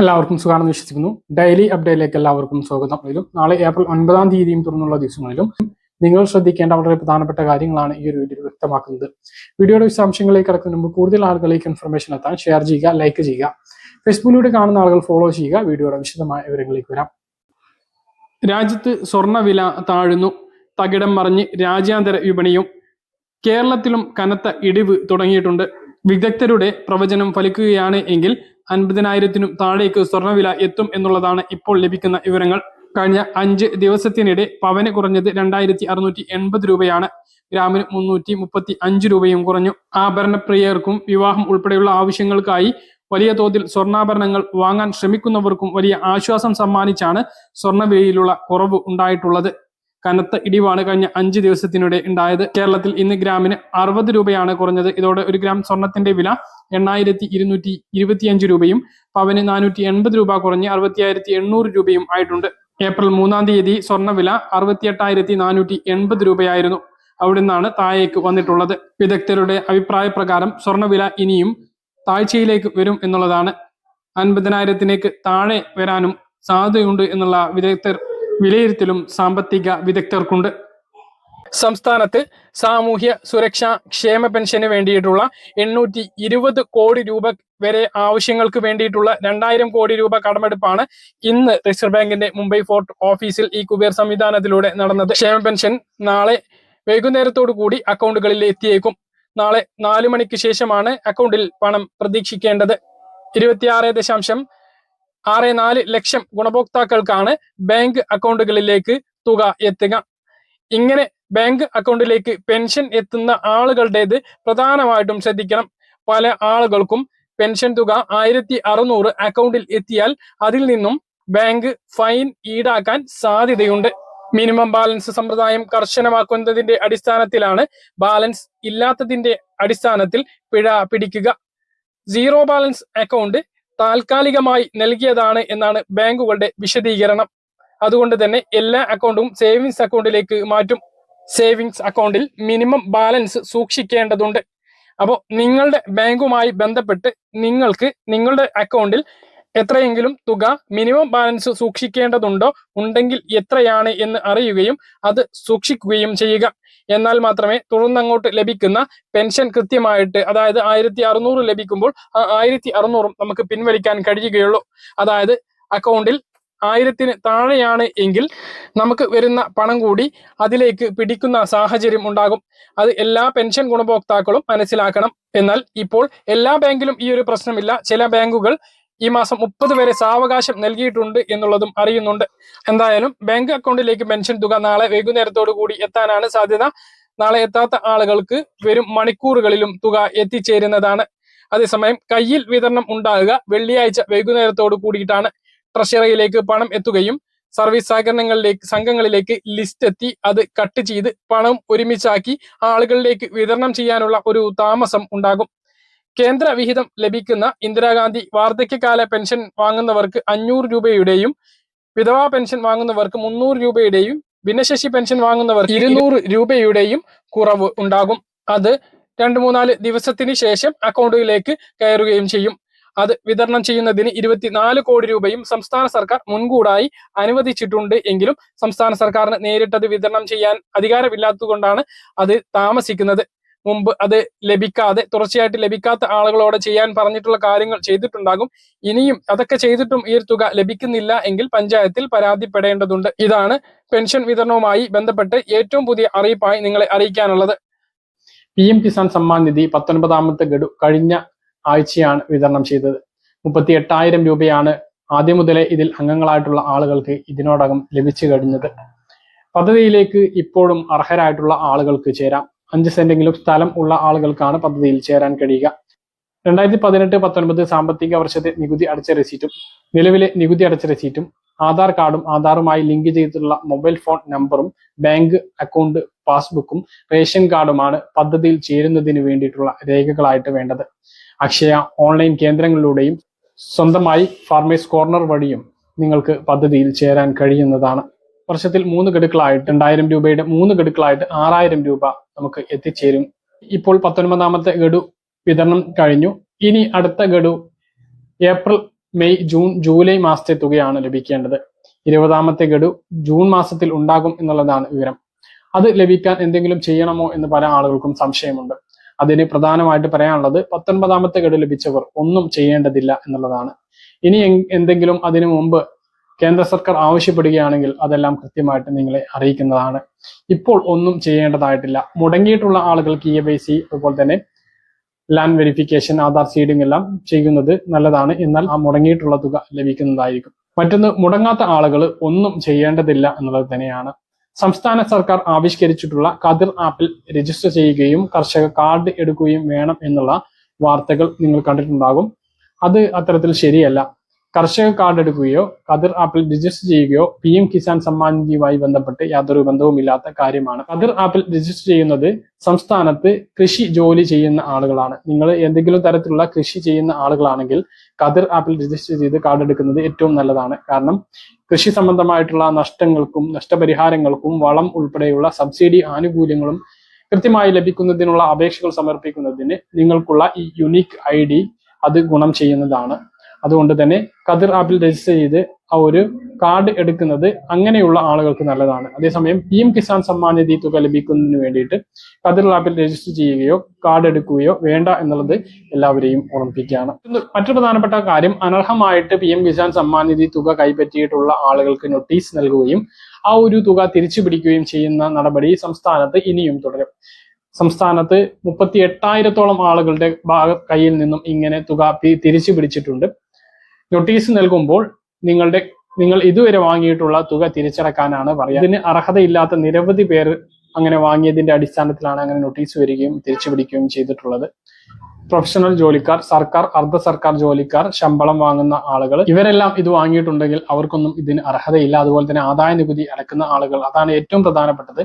എല്ലാവർക്കും സുഖമാണെന്ന് വിശ്വസിക്കുന്നു. ഡെയിലി അപ്ഡേറ്റിലേക്ക് എല്ലാവർക്കും സ്വാഗതം. ഇതിലും നാളെ ഏപ്രിൽ ഒൻപതാം തീയതിയും തുറന്നുള്ള ദിവസങ്ങളിലും നിങ്ങൾ ശ്രദ്ധിക്കേണ്ട വളരെ പ്രധാനപ്പെട്ട കാര്യങ്ങളാണ് ഈ ഒരു വീഡിയോയിൽ വ്യക്തമാക്കുന്നത്. വീഡിയോയുടെ വിശദാംശങ്ങളിലേക്ക് കിടക്കുന്ന മുമ്പ് കൂടുതൽ ആളുകളിലേക്ക് ഇൻഫർമേഷൻ എത്താൻ ഷെയർ ചെയ്യുക ലൈക്ക് ചെയ്യുക. ഫേസ്ബുക്കിലൂടെ കാണുന്ന ആളുകൾ ഫോളോ ചെയ്യുക. വീഡിയോയുടെ വിശദമായ വിവരങ്ങളിലേക്ക് വരാം. രാജ്യത്ത് സ്വർണവില താഴുന്നു. തകിടം മറിഞ്ഞ് രാജ്യാന്തര വിപണിയും കേരളത്തിലും കനത്ത ഇടിവ് തുടങ്ങിയിട്ടുണ്ട്. വിദഗ്ധരുടെ പ്രവചനം ഫലിക്കുകയാണ് എങ്കിൽ അൻപതിനായിരത്തിനും താഴേക്ക് സ്വർണവില എത്തും എന്നുള്ളതാണ് ഇപ്പോൾ ലഭിക്കുന്ന വിവരങ്ങൾ. കഴിഞ്ഞ അഞ്ച് ദിവസത്തിനിടെ പവന് കുറഞ്ഞത് രണ്ടായിരത്തി അറുന്നൂറ്റി എൺപത് രൂപയാണ്. ഗ്രാമിന് മുന്നൂറ്റി മുപ്പത്തി അഞ്ച് രൂപയും കുറഞ്ഞു. ആഭരണ പ്രിയർക്കും വിവാഹം ഉൾപ്പെടെയുള്ള ആവശ്യങ്ങൾക്കായി വലിയ തോതിൽ സ്വർണാഭരണങ്ങൾ വാങ്ങാൻ ശ്രമിക്കുന്നവർക്കും വലിയ ആശ്വാസം സമ്മാനിച്ചാണ് സ്വർണവിലയിലുള്ള കുറവ് ഉണ്ടായിട്ടുള്ളത്. കനത്ത ഇടിവാണ് കഴിഞ്ഞ അഞ്ച് ദിവസത്തിനിടെ ഉണ്ടായത്. കേരളത്തിൽ ഇന്ന് ഗ്രാമിന് അറുപത് രൂപയാണ് കുറഞ്ഞത്. ഇതോടെ ഒരു ഗ്രാം സ്വർണത്തിന്റെ വില എണ്ണായിരത്തി ഇരുന്നൂറ്റി ഇരുപത്തിയഞ്ച് രൂപയും പവന് നാനൂറ്റി എൺപത് രൂപ കുറഞ്ഞ് അറുപത്തിയായിരത്തി എണ്ണൂറ് രൂപയും ആയിട്ടുണ്ട്. ഏപ്രിൽ മൂന്നാം തീയതി സ്വർണവില അറുപത്തിയെട്ടായിരത്തി നാനൂറ്റി എൺപത് രൂപയായിരുന്നു. അവിടെ നിന്നാണ് താഴേക്ക് വന്നിട്ടുള്ളത്. വിദഗ്ധരുടെ അഭിപ്രായ പ്രകാരം സ്വർണവില ഇനിയും താഴ്ചയിലേക്ക് വരും എന്നുള്ളതാണ്. അൻപതിനായിരത്തിലേക്ക് താഴെ വരാനും സാധ്യതയുണ്ട് എന്നുള്ള വിദഗ്ധർ വിലയിരുത്തലും സാമ്പത്തിക വിദഗ്ധർക്കുണ്ട്. സംസ്ഥാനത്ത് സാമൂഹ്യ സുരക്ഷാ ക്ഷേമ പെൻഷന് വേണ്ടിയിട്ടുള്ള എണ്ണൂറ്റി ഇരുപത് കോടി രൂപ വരെ ആവശ്യങ്ങൾക്ക് വേണ്ടിയിട്ടുള്ള രണ്ടായിരം കോടി രൂപ കടമെടുപ്പാണ് ഇന്ന് റിസർവ് ബാങ്കിന്റെ മുംബൈ ഫോർട്ട് ഓഫീസിൽ ഈ കുബേർ സംവിധാനത്തിലൂടെ നടന്നത്. ക്ഷേമ പെൻഷൻ നാളെ വൈകുന്നേരത്തോടു കൂടി അക്കൗണ്ടുകളിൽ എത്തിയേക്കും. നാളെ നാലു മണിക്ക് ശേഷമാണ് അക്കൗണ്ടിൽ പണം പ്രതീക്ഷിക്കേണ്ടത്. ഇരുപത്തിയാറ് ദശാംശം ആറ് നാല് ലക്ഷം ഗുണഭോക്താക്കൾക്കാണ് ബാങ്ക് അക്കൗണ്ടുകളിലേക്ക് തുക എത്തുക. ഇങ്ങനെ ബാങ്ക് അക്കൗണ്ടിലേക്ക് പെൻഷൻ എത്തുന്ന ആളുകളുടേത് പ്രധാനമായിട്ടും ശ്രദ്ധിക്കണം. പല ആളുകൾക്കും പെൻഷൻ തുക ആയിരത്തി അറുന്നൂറ് അക്കൗണ്ടിൽ എത്തിയാൽ അതിൽ നിന്നും ബാങ്ക് ഫൈൻ ഈടാക്കാൻ സാധ്യതയുണ്ട്. മിനിമം ബാലൻസ് സമ്പ്രദായം കർശനമാക്കുന്നതിന്റെ അടിസ്ഥാനത്തിലാണ് ബാലൻസ് ഇല്ലാത്തതിന്റെ അടിസ്ഥാനത്തിൽ പിഴ പിടിക്കുക. സീറോ ബാലൻസ് അക്കൗണ്ട് താൽക്കാലികമായി നൽകിയതാണ് എന്നാണ് ബാങ്കുകളുടെ വിശദീകരണം. അതുകൊണ്ട് തന്നെ എല്ലാ അക്കൗണ്ടും സേവിങ്സ് അക്കൗണ്ടിലേക്ക് മാറ്റും. സേവിങ്സ് അക്കൗണ്ടിൽ മിനിമം ബാലൻസ് സൂക്ഷിക്കേണ്ടതുണ്ട്. അപ്പോൾ നിങ്ങളുടെ ബാങ്കുമായി ബന്ധപ്പെട്ട് നിങ്ങൾക്ക് നിങ്ങളുടെ അക്കൗണ്ടിൽ എത്രയെങ്കിലും തുക മിനിമം ബാലൻസ് സൂക്ഷിക്കേണ്ടതുണ്ടോ? ഉണ്ടെങ്കിൽ എത്രയാണ് എന്ന് അറിയുകയും അത് സൂക്ഷിക്കുകയും ചെയ്യുക. എന്നാൽ മാത്രമേ തുടർന്നങ്ങോട്ട് ലഭിക്കുന്ന പെൻഷൻ കൃത്യമായിട്ട് അതായത് ആയിരത്തി അറുന്നൂറ് ലഭിക്കുമ്പോൾ ആ ആയിരത്തി അറുന്നൂറും നമുക്ക് പിൻവലിക്കാൻ കഴിയുകയുള്ളൂ. അതായത് അക്കൗണ്ടിൽ ആയിരത്തിന് താഴെയാണ് എങ്കിൽ നമുക്ക് വരുന്ന പണം കൂടി അതിലേക്ക് പിടിക്കുന്ന സാഹചര്യം ഉണ്ടാകും. അത് എല്ലാ പെൻഷൻ ഗുണഭോക്താക്കളും മനസ്സിലാക്കണം. എന്നാൽ ഇപ്പോൾ എല്ലാ ബാങ്കിലും ഈ ഒരു പ്രശ്നമില്ല. ചില ബാങ്കുകൾ ഈ മാസം മുപ്പത് വരെ സാവകാശം നൽകിയിട്ടുണ്ട് എന്നുള്ളതും അറിയുന്നുണ്ട്. എന്തായാലും ബാങ്ക് അക്കൗണ്ടിലേക്ക് പെൻഷൻ തുക നാളെ വൈകുന്നേരത്തോടു കൂടി എത്താനാണ് സാധ്യത. നാളെ എത്താത്ത ആളുകൾക്ക് വരും മണിക്കൂറുകളിലും തുക എത്തിച്ചേരുന്നതാണ്. അതേസമയം കയ്യിൽ വിതരണം ഉണ്ടാകുക വെള്ളിയാഴ്ച വൈകുന്നേരത്തോടു കൂടിയിട്ടാണ്. ട്രഷറിയിലേക്ക് പണം എത്തുകയും സർവീസ് സഹകരണങ്ങളിലേക്ക് സംഘങ്ങളിലേക്ക് ലിസ്റ്റ് എത്തി അത് കട്ട് ചെയ്ത് പണം ഒരുമിച്ചാക്കി ആളുകളിലേക്ക് വിതരണം ചെയ്യാനുള്ള ഒരു താമസം ഉണ്ടാകും. കേന്ദ്ര വിഹിതം ലഭിക്കുന്ന ഇന്ദിരാഗാന്ധി വാർദ്ധക്യകാല പെൻഷൻ വാങ്ങുന്നവർക്ക് അഞ്ഞൂറ് രൂപയുടെയും വിധവാ പെൻഷൻ വാങ്ങുന്നവർക്ക് മുന്നൂറ് രൂപയുടെയും ഭിന്നശേഷി പെൻഷൻ വാങ്ങുന്നവർക്ക് ഇരുന്നൂറ് രൂപയുടെയും കുറവ് ഉണ്ടാകും. അത് രണ്ട് മൂന്നാൽ ദിവസത്തിന് ശേഷം അക്കൗണ്ടിലേക്ക് കയറുകയും ചെയ്യും. അത് വിതരണം ചെയ്യുന്നതിന് ഇരുപത്തിനാല് കോടി രൂപയും സംസ്ഥാന സർക്കാർ മുൻകൂടായി അനുവദിച്ചിട്ടുണ്ട് എങ്കിലും സംസ്ഥാന സർക്കാരിന് നേരിട്ടത് വിതരണം ചെയ്യാൻ അധികാരമില്ലാത്തതുകൊണ്ടാണ് അത് താമസിക്കുന്നത്. മുമ്പ് അത് ലഭിക്കാതെ തുടർച്ചയായിട്ട് ലഭിക്കാത്ത ആളുകളോട് ചെയ്യാൻ പറഞ്ഞിട്ടുള്ള കാര്യങ്ങൾ ചെയ്തിട്ടുണ്ടാകും. ഇനിയും അതൊക്കെ ചെയ്തിട്ടും ഈ ഒരു തുക ലഭിക്കുന്നില്ല എങ്കിൽ പഞ്ചായത്തിൽ പരാതിപ്പെടേണ്ടതുണ്ട്. ഇതാണ് പെൻഷൻ വിതരണവുമായി ബന്ധപ്പെട്ട് ഏറ്റവും പുതിയ അറിയിപ്പായി നിങ്ങളെ അറിയിക്കാനുള്ളത്. പി എം കിസാൻ സമ്മാൻ നിധി പത്തൊൻപതാമത്തെ ഗഡു കഴിഞ്ഞ ആഴ്ചയാണ് വിതരണം ചെയ്തത്. മുപ്പത്തി എട്ടായിരം രൂപയാണ് ആദ്യം മുതലേ ഇതിൽ അംഗങ്ങളായിട്ടുള്ള ആളുകൾക്ക് ഇതിനോടകം ലഭിച്ചു കഴിഞ്ഞത്. പദ്ധതിയിലേക്ക് ഇപ്പോഴും അർഹരായിട്ടുള്ള ആളുകൾക്ക് ചേരാം. അഞ്ച് സെന്റെങ്കിലും സ്ഥലം ഉള്ള ആളുകൾക്കാണ് പദ്ധതിയിൽ ചേരാൻ കഴിയുക. രണ്ടായിരത്തി പതിനെട്ട് പത്തൊൻപത് സാമ്പത്തിക വർഷത്തെ നികുതി അടച്ച രസീറ്റും നിലവിലെ നികുതി അടച്ച രസീറ്റും ആധാർ കാർഡും ആധാറുമായി ലിങ്ക് ചെയ്തിട്ടുള്ള മൊബൈൽ ഫോൺ നമ്പറും ബാങ്ക് അക്കൗണ്ട് പാസ്ബുക്കും റേഷൻ കാർഡുമാണ് പദ്ധതിയിൽ ചേരുന്നതിന് വേണ്ടിയിട്ടുള്ള രേഖകളായിട്ട് വേണ്ടത്. അക്ഷയ ഓൺലൈൻ കേന്ദ്രങ്ങളിലൂടെയും സ്വന്തമായി ഫാർമേഴ്സ് കോർണർ വഴിയും നിങ്ങൾക്ക് പദ്ധതിയിൽ ചേരാൻ കഴിയുന്നതാണ്. വർഷത്തിൽ മൂന്ന് ഗഡുക്കളായിട്ട് രണ്ടായിരം രൂപയുടെ മൂന്ന് ഗഡുക്കളായിട്ട് ആറായിരം രൂപ നമുക്ക് എത്തിച്ചേരും. ഇപ്പോൾ പത്തൊൻപതാമത്തെ ഗഡു വിതരണം കഴിഞ്ഞു. ഇനി അടുത്ത ഗഡു ഏപ്രിൽ മെയ് ജൂൺ ജൂലൈ മാസത്തെ തുകയാണ് ലഭിക്കേണ്ടത്. ഇരുപതാമത്തെ ഗഡു ജൂൺ മാസത്തിൽ ഉണ്ടാകും എന്നുള്ളതാണ് വിവരം. അത് ലഭിക്കാൻ എന്തെങ്കിലും ചെയ്യണമോ എന്ന് പല ആളുകൾക്കും സംശയമുണ്ട്. അതിന് പ്രധാനമായിട്ട് പറയാനുള്ളത് പത്തൊൻപതാമത്തെ ഗഡു ലഭിച്ചവർ ഒന്നും ചെയ്യേണ്ടതില്ല എന്നുള്ളതാണ്. ഇനി എന്തെങ്കിലും അതിനു മുമ്പ് കേന്ദ്ര സർക്കാർ ആവശ്യപ്പെടുകയാണെങ്കിൽ അതെല്ലാം കൃത്യമായിട്ട് നിങ്ങളെ അറിയിക്കുന്നതാണ്. ഇപ്പോൾ ഒന്നും ചെയ്യേണ്ടതായിട്ടില്ല. മുടങ്ങിയിട്ടുള്ള ആളുകൾക്ക് ഇ എ സി അതുപോലെ തന്നെ ലാൻഡ് വെരിഫിക്കേഷൻ ആധാർ സീഡിംഗ് എല്ലാം ചെയ്യുന്നത് നല്ലതാണ്. എന്നാൽ ആ മുടങ്ങിയിട്ടുള്ള തുക ലഭിക്കുന്നതായിരിക്കും. മറ്റൊന്ന് മുടങ്ങാത്ത ആളുകൾ ഒന്നും ചെയ്യേണ്ടതില്ല എന്നുള്ളത് തന്നെയാണ്. സംസ്ഥാന സർക്കാർ ആവിഷ്കരിച്ചിട്ടുള്ള കതിർ ആപ്പിൽ രജിസ്റ്റർ ചെയ്യുകയും കർഷക കാർഡ് എടുക്കുകയും വേണം എന്നുള്ള വാർത്തകൾ നിങ്ങൾ കണ്ടിട്ടുണ്ടാകും. അത് അത്തരത്തിൽ ശരിയല്ല. കർഷക കാർഡ് എടുക്കുകയോ കതിർ ആപ്പിൽ രജിസ്റ്റർ ചെയ്യുകയോ പി എം കിസാൻ സമ്മാൻ നിധിയുമായി ബന്ധപ്പെട്ട് യാതൊരു ബന്ധവുമില്ലാത്ത കാര്യമാണ്. കതിർ ആപ്പിൽ രജിസ്റ്റർ ചെയ്യുന്നത് സംസ്ഥാനത്ത് കൃഷി ജോലി ചെയ്യുന്ന ആളുകളാണ്. നിങ്ങൾ എന്തെങ്കിലും തരത്തിലുള്ള കൃഷി ചെയ്യുന്ന ആളുകളാണെങ്കിൽ കതിർ ആപ്പിൽ രജിസ്റ്റർ ചെയ്ത് കാർഡ് എടുക്കുന്നത് ഏറ്റവും നല്ലതാണ്. കാരണം കൃഷി സംബന്ധമായിട്ടുള്ള നഷ്ടങ്ങൾക്കും നഷ്ടപരിഹാരങ്ങൾക്കും വളം ഉൾപ്പെടെയുള്ള സബ്സിഡി ആനുകൂല്യങ്ങളും കൃത്യമായി ലഭിക്കുന്നതിനുള്ള അപേക്ഷകൾ സമർപ്പിക്കുന്നതിന് നിങ്ങൾക്കുള്ള ഈ യുണീക്ക് ഐ അത് ഗുണം ചെയ്യുന്നതാണ്. അതുകൊണ്ട് തന്നെ കതിർ ആപ്പിൽ രജിസ്റ്റർ ചെയ്ത് ആ ഒരു കാർഡ് എടുക്കുന്നത് അങ്ങനെയുള്ള ആളുകൾക്ക് നല്ലതാണ്. അതേസമയം പി എം കിസാൻ സമ്മാൻ നിധി തുക ലഭിക്കുന്നതിന് വേണ്ടിയിട്ട് കതിർ ആപ്പിൽ രജിസ്റ്റർ ചെയ്യുകയോ കാർഡ് എടുക്കുകയോ വേണ്ട എന്നുള്ളത് എല്ലാവരെയും ഓർമ്മിപ്പിക്കുകയാണ്. മറ്റു പ്രധാനപ്പെട്ട കാര്യം അനർഹമായിട്ട് പി എം കിസാൻ സമ്മാൻ നിധി തുക കൈപ്പറ്റിയിട്ടുള്ള ആളുകൾക്ക് നോട്ടീസ് നൽകുകയും ആ ഒരു തുക തിരിച്ചു പിടിക്കുകയും ചെയ്യുന്ന നടപടി സംസ്ഥാനത്ത് ഇനിയും തുടരും. സംസ്ഥാനത്ത് മുപ്പത്തി എട്ടായിരത്തോളം ആളുകളുടെ കയ്യിൽ നിന്നും ഇങ്ങനെ തുക തിരിച്ചു പിടിച്ചിട്ടുണ്ട്. നോട്ടീസ് നൽകുമ്പോൾ നിങ്ങളുടെ നിങ്ങൾ ഇതുവരെ വാങ്ങിയിട്ടുള്ള തുക തിരിച്ചടക്കാനാണ് പറയുക. ഇതിന് അർഹതയില്ലാത്ത നിരവധി പേർ അങ്ങനെ വാങ്ങിയതിന്റെ അടിസ്ഥാനത്തിലാണ് അങ്ങനെ നോട്ടീസ് വരികയും തിരിച്ചു പിടിക്കുകയും ചെയ്തിട്ടുള്ളത്. പ്രൊഫഷണൽ ജോലിക്കാർ സർക്കാർ അർദ്ധ സർക്കാർ ജോലിക്കാർ ശമ്പളം വാങ്ങുന്ന ആളുകൾ ഇവരെല്ലാം ഇത് വാങ്ങിയിട്ടുണ്ടെങ്കിൽ അവർക്കൊന്നും ഇതിന് അർഹതയില്ല. അതുപോലെ തന്നെ ആദായ നികുതി അടക്കുന്ന ആളുകൾ അതാണ് ഏറ്റവും പ്രധാനപ്പെട്ടത്.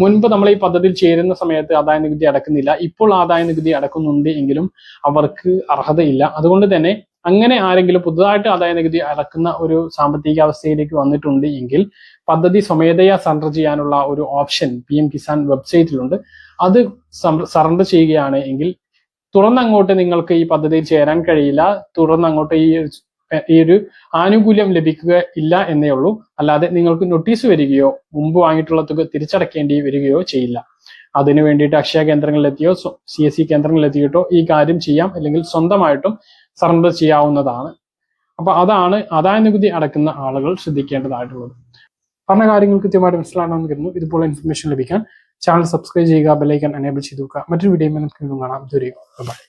മുൻപ് നമ്മൾ ഈ പദ്ധതിയിൽ ചേരുന്ന സമയത്ത് ആദായ നികുതി അടക്കുന്നില്ല. ഇപ്പോൾ ആദായ നികുതി അടക്കുന്നുണ്ട് എങ്കിലും അവർക്ക് അർഹതയില്ല. അതുകൊണ്ട് തന്നെ അങ്ങനെ ആരെങ്കിലും പുതുതായിട്ട് ആദായ നികുതി അടക്കുന്ന ഒരു സാമ്പത്തിക അവസ്ഥയിലേക്ക് വന്നിട്ടുണ്ട് എങ്കിൽ പദ്ധതി സ്വമേധയാ സറണ്ടർ ചെയ്യാനുള്ള ഒരു ഓപ്ഷൻ പി എം കിസാൻ വെബ്സൈറ്റിലുണ്ട്. അത് സറണ്ടർ ചെയ്യുകയാണ് എങ്കിൽ തുറന്നങ്ങോട്ട് നിങ്ങൾക്ക് ഈ പദ്ധതിയിൽ ചേരാൻ കഴിയില്ല. തുറന്നങ്ങോട്ട് ഈ ഈ ഒരു ആനുകൂല്യം ലഭിക്കുക ഇല്ല എന്നേ ഉള്ളൂ. അല്ലാതെ നിങ്ങൾക്ക് നോട്ടീസ് വരികയോ മുമ്പ് വാങ്ങിയിട്ടുള്ള തുക തിരിച്ചടക്കേണ്ടി വരികയോ ചെയ്യില്ല. അതിനു വേണ്ടിയിട്ട് അക്ഷയ കേന്ദ്രങ്ങളിലെത്തിയോ സി എസ് സി കേന്ദ്രങ്ങളിലെത്തിയിട്ടോ ഈ കാര്യം ചെയ്യാം. അല്ലെങ്കിൽ സ്വന്തമായിട്ടും സറണ്ടർ ചെയ്യാവുന്നതാണ്. അപ്പൊ അതാണ് ആദായ നികുതി അടക്കുന്ന ആളുകൾ ശ്രദ്ധിക്കേണ്ടതായിട്ടുള്ളത്. പറഞ്ഞ കാര്യങ്ങൾ കൃത്യമായിട്ട് മനസ്സിലാണെന്ന് കരുതുന്നു. ഇതുപോലെ ഇൻഫർമേഷൻ ലഭിക്കാൻ ചാനൽ സബ്സ്ക്രൈബ് ചെയ്യുക ബെല്ലൈക്കൻ എനേബിൾ ചെയ്തു വെക്കുക മറ്റൊരു വീഡിയോ നമുക്ക് കാണാം. ഇതുവരെയും ബൈ